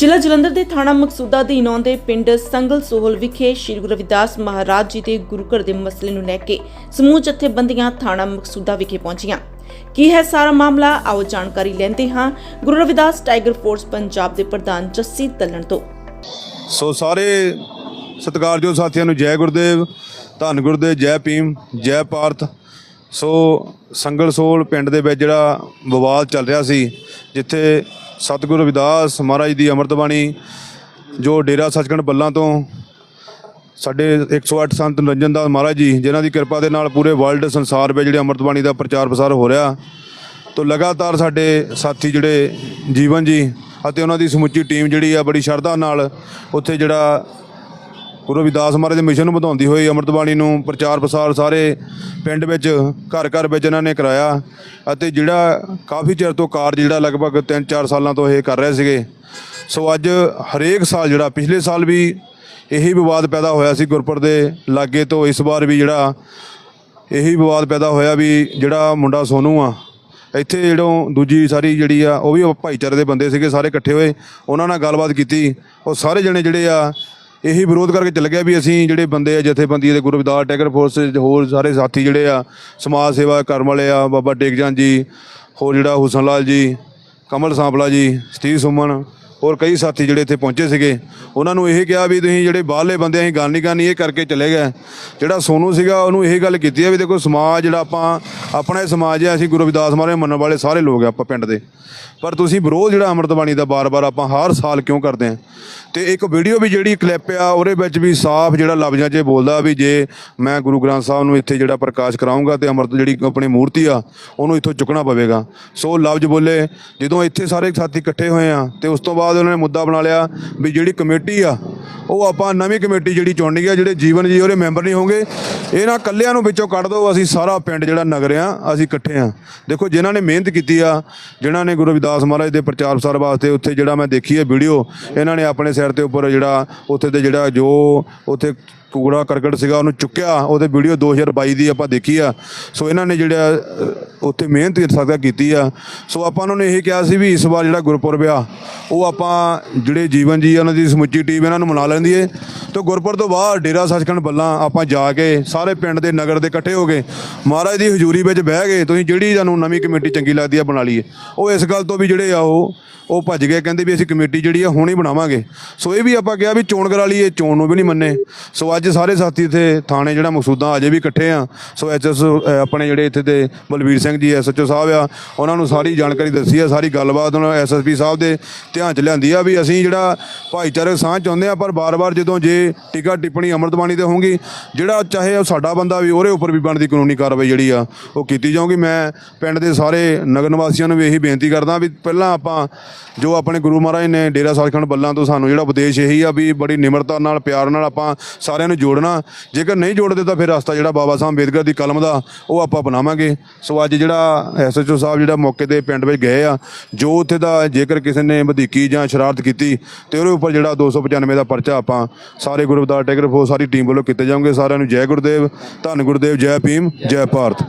ਜ਼ਿਲ੍ਹਾ ਜਲੰਧਰ ਦੇ ਥਾਣਾ ਮਕਸੂਦਾ ਅਧੀਨ ਆਉਂਦੇ ਪਿੰਡ ਸੰਗਲ ਸੋਹਲ ਵਿਖੇ ਸ੍ਰੀ ਗੁਰੂ ਰਵਿਦਾਸ ਮਹਾਰਾਜ ਜੀ ਦੇ ਗੁਰੂ ਘਰ ਦੇ ਮਸਲੇ ਨੂੰ ਲੈ ਕੇ ਸਮੂਹ ਜਥੇਬੰਦੀਆਂ ਥਾਣਾ ਮਕਸੂਦਾ ਵਿਖੇ ਪਹੁੰਚੀਆਂ। ਕੀ ਹੈ ਸਾਰਾ ਮਾਮਲਾ? ਆਓ ਜਾਣਕਾਰੀ ਲੈਂਦੇ ਹਾਂ। ਗੁਰੂ ਰਵਿਦਾਸ ਟਾਈਗਰ ਫੋਰਸ ਪੰਜਾਬ ਦੇ ਪ੍ਰਧਾਨ ਜੱਸੀ ਤਲਣ ਤੋਂ। ਸੋ ਸਾਰੇ ਸਤਿਕਾਰਯੋਗ ਸਾਥੀਆਂ ਨੂੰ ਜੈ ਗੁਰਦੇਵ, ਧੰਨ ਗੁਰਦੇਵ, ਜੈ ਭੀਮ, ਜੈ ਭਾਰਤ। ਸੋ ਸੰਗਲ ਸੋਲ ਪਿੰਡ ਦੇ ਵਿੱਚ ਜਿਹੜਾ ਵਿਵਾਦ ਚੱਲ ਰਿਹਾ ਸੀ, ਜਿੱਥੇ ਸਤਿਗੁਰੂ ਰਵਿਦਾਸ ਮਹਾਰਾਜ ਦੀ ਅੰਮ੍ਰਿਤ ਬਾਣੀ, ਜੋ ਡੇਰਾ ਸੱਚਖੰਡ ਬੱਲਾਂ ਤੋਂ ਸਾਡੇ 108 ਸੰਤ ਨਿਰੰਜਨ ਦਾਸ ਮਹਾਰਾਜ ਜੀ, ਜਿਨ੍ਹਾਂ ਦੀ ਕਿਰਪਾ ਦੇ ਨਾਲ ਪੂਰੇ ਵਰਲਡ ਸੰਸਾਰ ਵਿੱਚ ਜਿਹੜੇ ਅੰਮ੍ਰਿਤ ਬਾਣੀ ਦਾ ਪ੍ਰਚਾਰ ਪ੍ਰਸਾਰ ਹੋ ਰਿਹਾ, ਤੋਂ ਲਗਾਤਾਰ ਸਾਡੇ ਸਾਥੀ ਜਿਹੜੇ ਜੀਵਨ ਜੀ ਅਤੇ ਉਹਨਾਂ ਦੀ ਸਮੁੱਚੀ ਟੀਮ ਜਿਹੜੀ ਆ, ਬੜੀ ਸ਼ਰਧਾ ਨਾਲ ਉੱਥੇ ਜਿਹੜਾ ਗੁਰੂ ਰਵਿਦਾਸ ਮਹਾਰਾਜ ਦੇ ਮਿਸ਼ਨ ਨੂੰ ਵਧਾਉਂਦੀ ਹੋਈ ਅੰਮ੍ਰਿਤ ਬਾਣੀ ਨੂੰ ਪ੍ਰਚਾਰ ਪ੍ਰਸਾਰ ਸਾਰੇ ਪਿੰਡ ਵਿੱਚ, ਘਰ ਘਰ ਵਿੱਚ ਇਹਨਾਂ ਨੇ ਕਰਾਇਆ ਅਤੇ ਜਿਹੜਾ ਕਾਫੀ ਚਿਰ ਤੋਂ ਕਾਰਜ ਜਿਹੜਾ ਲਗਭਗ 3-4 ਸਾਲਾਂ ਤੋਂ ਇਹ ਕਰ ਰਹੇ ਸੀਗੇ। ਸੋ ਅੱਜ ਹਰੇਕ ਸਾਲ ਜਿਹੜਾ ਪਿਛਲੇ ਸਾਲ ਵੀ ਇਹੀ ਵਿਵਾਦ ਪੈਦਾ ਹੋਇਆ ਸੀ ਗੁਰਪੁਰ ਦੇ ਲਾਗੇ ਤੋਂ। ਇਸ ਵਾਰ ਵੀ ਜਿਹੜਾ ਇਹੀ ਵਿਵਾਦ ਪੈਦਾ ਹੋਇਆ ਵੀ ਜਿਹੜਾ ਮੁੰਡਾ ਸੋਨੂ ਆ, ਇੱਥੇ ਜਿਹੜੋਂ ਦੂਜੀ ਸਾਰੀ ਜਿਹੜੀ ਆ ਉਹ ਵੀ ਭਾਈਚਾਰੇ ਦੇ ਬੰਦੇ ਸੀਗੇ ਸਾਰੇ ਇਕੱਠੇ ਹੋਏ। ਉਹਨਾਂ ਨਾਲ ਗੱਲਬਾਤ ਕੀਤੀ। ਉਹ ਸਾਰੇ ਜਣੇ ਜਿਹੜੇ ਆ ਇਹੀ ਵਿਰੋਧ ਕਰਕੇ ਚੱਲ ਗਿਆ ਵੀ ਅਸੀਂ ਜਿਹੜੇ ਬੰਦੇ ਆ ਜਥੇਬੰਦੀ ਦੇ ਗੁਰੂ ਰਵਿਦਾਸ ਟੈਗਰ ਫੋਰਸ ਹੋਰ ਸਾਰੇ ਸਾਥੀ ਜਿਹੜੇ ਆ, ਸਮਾਜ ਸੇਵਾ ਕਰਨ ਵਾਲੇ ਆ, ਬਾਬਾ ਟੇਕਜਾਨ ਜੀ, ਹੋਰ ਜਿਹੜਾ ਹੁਸਨ ਲਾਲ ਜੀ, ਕਮਲ ਸਾਂਪਲਾ ਜੀ, ਸਤੀਸ਼ ਸੁਮਨ, ਹੋਰ ਕਈ ਸਾਥੀ ਜਿਹੜੇ ਇੱਥੇ ਪਹੁੰਚੇ ਸੀਗੇ, ਉਹਨਾਂ ਨੂੰ ਇਹ ਕਿਹਾ ਵੀ ਤੁਸੀਂ ਜਿਹੜੇ ਬਾਹਰਲੇ ਬੰਦੇ ਅਸੀਂ ਗੱਲ ਨਹੀਂ ਕਰਨੀ, ਇਹ ਕਰਕੇ ਚਲੇ ਗਏ। ਜਿਹੜਾ ਸੋਨੂ ਸੀਗਾ, ਉਹਨੂੰ ਇਹ ਗੱਲ ਕੀਤੀ ਹੈ ਵੀ ਦੇਖੋ ਸਮਾਜ ਜਿਹੜਾ ਆਪਾਂ, ਆਪਣਾ ਇਹ ਸਮਾਜ ਹੈ ਅਸੀਂ ਗੁਰੂ ਰਵਿਦਾਸ ਮਹਾਰਾਜ ਮੰਨਣ ਵਾਲੇ ਸਾਰੇ ਲੋਕ ਆ, ਆਪਾਂ ਪਿੰਡ ਦੇ। ਪਰ ਤੁਸੀਂ ਵਿਰੋਧ ਜਿਹੜਾ ਅੰਮ੍ਰਿਤ ਬਾਣੀ ਦਾ ਬਾਰ-ਬਾਰ ਆਪਾਂ ਹਰ ਸਾਲ ਕਿਉਂ ਕਰਦੇ ਆ? ਤੇ ਇੱਕ ਵੀਡੀਓ ਵੀ ਜਿਹੜੀ ਕਲਿੱਪ ਆ, ਉਹਦੇ ਵਿੱਚ ਵੀ ਸਾਫ਼ ਜਿਹੜਾ ਲਫ਼ਜ਼ਾਂ 'ਚ ਬੋਲਦਾ ਵੀ ਜੇ ਮੈਂ ਗੁਰੂ ਗ੍ਰੰਥ ਸਾਹਿਬ ਨੂੰ ਇੱਥੇ ਜਿਹੜਾ ਪ੍ਰਕਾਸ਼ ਕਰਾਉਂਗਾ ਤੇ ਅੰਮ੍ਰਿਤ ਜਿਹੜੀ ਆਪਣੀ ਮੂਰਤੀ ਆ, ਉਹਨੂੰ ਇੱਥੋਂ ਚੁੱਕਣਾ ਪਵੇਗਾ। ਸੋ ਲਫ਼ਜ਼ ਬੋਲੇ, ਜਦੋਂ ਇੱਥੇ ਸਾਰੇ ਸਾਥੀ ਇਕੱਠੇ ਹੋਏ ਆ, ਤੇ ਉਸ ਤੋਂ ਬਾਅਦ ਉਹਨਾਂ ਨੇ ਮੁੱਦਾ ਬਣਾ ਲਿਆ ਵੀ ਜਿਹੜੀ ਕਮੇਟੀ ਆ ਉਹ ਆਪਾਂ ਨਵੀਂ ਕਮੇਟੀ ਜਿਹੜੀ ਚੁਣਨੀ ਆ, ਜਿਹੜੇ ਜੀਵਨ ਜੀ ਉਹਦੇ ਮੈਂਬਰ ਨਹੀਂ ਹੋਣਗੇ, ਇਹਨਾਂ ਕੱਲਿਆਂ ਨੂੰ ਵਿੱਚੋਂ ਕੱਢ ਦਿਓ, ਅਸੀਂ ਸਾਰਾ ਪਿੰਡ ਜਿਹੜਾ ਨਗਰ ਆ, ਅਸੀਂ ਇਕੱਠੇ ਆ। ਦੇਖੋ, ਜਿਨ੍ਹਾਂ ਨੇ ਮਿਹਨਤ ਕੀਤੀ ਆ, ਜਿਨ੍ਹਾਂ ਨੇ ਗੁਰੂ ਰਵਿਦਾਸ ਮਹਾਰਾਜ ਦੇ ਪ੍ਰਚਾਰ ਪ੍ਰਸਾਰ ਵਾਸਤੇ ਉੱਥੇ ਜਿਹੜਾ ਮੈਂ ਦੇਖੀ ਹੈ ਵੀਡੀਓ, ਇਹਨਾਂ ਨੇ ਆਪਣੇ ਸਿਰ ਦੇ ਉੱਪਰ ਜਿਹੜਾ, ਉੱਥੇ ਦੇ ਜਿਹੜਾ ਜੋ ਉੱਥੇ ਕੂੜਾ ਕਰਕਟ ਸੀਗਾ ਉਹਨੂੰ ਚੁੱਕਿਆ ਉਹਦੇ ਵੀਡੀਓ 2022 ਦੀ ਆਪਾਂ ਦੇਖੀ ਆ। ਸੋ ਇਹਨਾਂ ਨੇ ਜਿਹੜਾ ਅ, ਉੱਥੇ ਮਿਹਨਤ ਸਕਦਾ ਕੀਤੀ ਆ। ਸੋ ਆਪਾਂ ਉਹਨਾਂ ਨੇ ਇਹ ਕਿਹਾ ਸੀ ਵੀ ਇਸ ਵਾਰ ਜਿਹੜਾ ਗੁਰਪੁਰਬ ਆ ਉਹ ਆਪਾਂ ਜਿਹੜੇ ਜੀਵਨ ਜੀ ਆ, ਉਹਨਾਂ ਦੀ ਸਮੁੱਚੀ ਟੀਮ ਇਹਨਾਂ ਨੂੰ ਮਨਾ ਲੈਂਦੀ ਏ। ਤੇ ਗੁਰਪੁਰ ਤੋਂ ਬਾਅਦ ਡੇਰਾ ਸੱਚਖੰਡ ਬੱਲਾਂ ਆਪਾਂ ਜਾ ਕੇ ਸਾਰੇ ਪਿੰਡ ਦੇ ਨਗਰ ਦੇ ਇਕੱਠੇ ਹੋ ਗਏ ਮਹਾਰਾਜ ਦੀ ਹਜ਼ੂਰੀ ਵਿੱਚ ਬਹਿ ਗਏ ਤੁਸੀਂ ਜਿਹੜੀ ਤੁਹਾਨੂੰ ਨਵੀਂ ਕਮੇਟੀ ਚੰਗੀ ਲੱਗਦੀ ਆ ਬਣਾ ਲਈਏ। ਉਹ ਇਸ ਗੱਲ ਤੋਂ ਵੀ ਜਿਹੜੇ ਆ ਉਹ ਉਹ ਭੱਜ ਗਏ ਕਹਿੰਦੇ ਵੀ ਅਸੀਂ ਕਮੇਟੀ ਜਿਹੜੀ ਆ ਹੁਣ ਹੀ ਬਣਾਵਾਂਗੇ। ਸੋ ਇਹ ਵੀ ਆਪਾਂ ਕਿਹਾ ਵੀ ਚੋਣ ਕਰਾ ਲਈਏ ਚੋਣ ਨੂੰ ਵੀ ਨਹੀਂ ਮੰਨੇ। ਸੋ ਅੱਜ ਅੱਜ ਸਾਰੇ ਸਾਥੀ ਇੱਥੇ ਥਾਣੇ ਜਿਹੜਾ ਮਕਸੂਦਾਂ ਅਜੇ ਵੀ ਇਕੱਠੇ ਆ। ਸੋ ਐਚਐਸ ਆਪਣੇ ਜਿਹੜੇ ਇੱਥੇ ਦੇ ਬਲਵੀਰ ਸਿੰਘ ਜੀ ਐਸਐਚਓ ਸਾਹਿਬ ਆ, ਉਹਨਾਂ ਨੂੰ ਸਾਰੀ ਜਾਣਕਾਰੀ ਦੱਸੀ ਆ, ਸਾਰੀ ਗੱਲਬਾਤ ਉਹਨਾਂ ਐਸਐਸਪੀ ਸਾਹਿਬ ਦੇ ਧਿਆਨ ਚ ਲਿਆਂਦੀ ਆ ਵੀ ਅਸੀਂ ਜਿਹੜਾ ਭਾਈਚਾਰਕ ਸਾਂਝ ਚਾਹੁੰਦੇ ਆ, ਪਰ ਬਾਰ-ਬਾਰ ਜਦੋਂ ਜੇ ਟਿਕਾ ਟਿੱਪਣੀ ਅੰਮ੍ਰਿਤਬਾਣੀ ਤੇ ਹੋਊਗੀ, ਜਿਹੜਾ ਚਾਹੇ ਉਹ ਸਾਡਾ ਬੰਦਾ ਵੀ, ਉਹਦੇ ਉੱਪਰ ਵੀ ਬਣਦੀ ਕਾਨੂੰਨੀ ਕਾਰਵਾਈ ਜਿਹੜੀ ਆ, ਉਹ ਕੀਤੀ ਜਾਊਗੀ। ਮੈਂ ਪਿੰਡ ਦੇ ਸਾਰੇ ਨਗਰ ਨਿਵਾਸੀਆਂ ਨੂੰ ਵੀ ਇਹੀ ਬੇਨਤੀ ਕਰਦਾ ਵੀ ਪਹਿਲਾਂ ਆਪਾਂ ਜੋ ਆਪਣੇ ਗੁਰੂ ਮਹਾਰਾਜ ਨੇ ਡੇਰਾ ਸੱਚਖੰਡ ਬੱਲਾਂ ਤੋਂ ਸਾਨੂੰ ਜਿਹੜਾ ਉਪਦੇਸ਼ ਇਹੀ ਆ ਵੀ ਬੜੀ ਨਿਮਰਤਾ ਨਾਲ, ਪਿਆਰ ਨਾਲ ਆਪਾਂ ਸਾਰਿਆਂ ਨੂੰ ਜੋੜਨਾ। ਜੇਕਰ ਨਹੀਂ ਜੋੜਦੇ ਤਾਂ ਫਿਰ ਰਸਤਾ ਜਿਹੜਾ ਬਾਬਾ ਸਾਹਿਬ ਅੰਬੇਦਕਰ ਦੀ ਕਲਮ ਦਾ, ਉਹ ਆਪਾਂ ਅਪਣਾਵਾਂਗੇ। ਸੋ ਅੱਜ ਜਿਹੜਾ ਐਸਐਚਓ ਸਾਹਿਬ ਜਿਹੜਾ ਮੌਕੇ ਤੇ ਪਿੰਡ ਵਿੱਚ ਗਏ ਆ, ਜੋ ਉੱਥੇ ਦਾ ਜੇਕਰ ਕਿਸੇ ਨੇ ਵਧੀਕੀ ਜਾਂ ਸ਼ਰਾਰਤ ਕੀਤੀ, ਤੇ ਉਹਦੇ ਉੱਪਰ ਜਿਹੜਾ 295 ਦਾ ਪਰਚਾ ਆਪਾਂ ਸਾਰੇ ਗੁਰਬਦਾਰ ਟੈਗਰ ਫੋਰਸ ਸਾਰੀ ਟੀਮ ਵੱਲੋਂ ਕੀਤੇ ਜਾਣਗੇ। ਸਾਰਿਆਂ ਨੂੰ ਜੈ ਗੁਰਦੇਵ, ਧੰਨ Gurdev, Jai Bhim, Jai Bharat.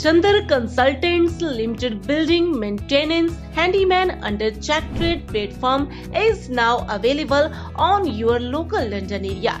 Chandar Consultants Limited building maintenance handyman under Check Trade platform is now available on your local London area.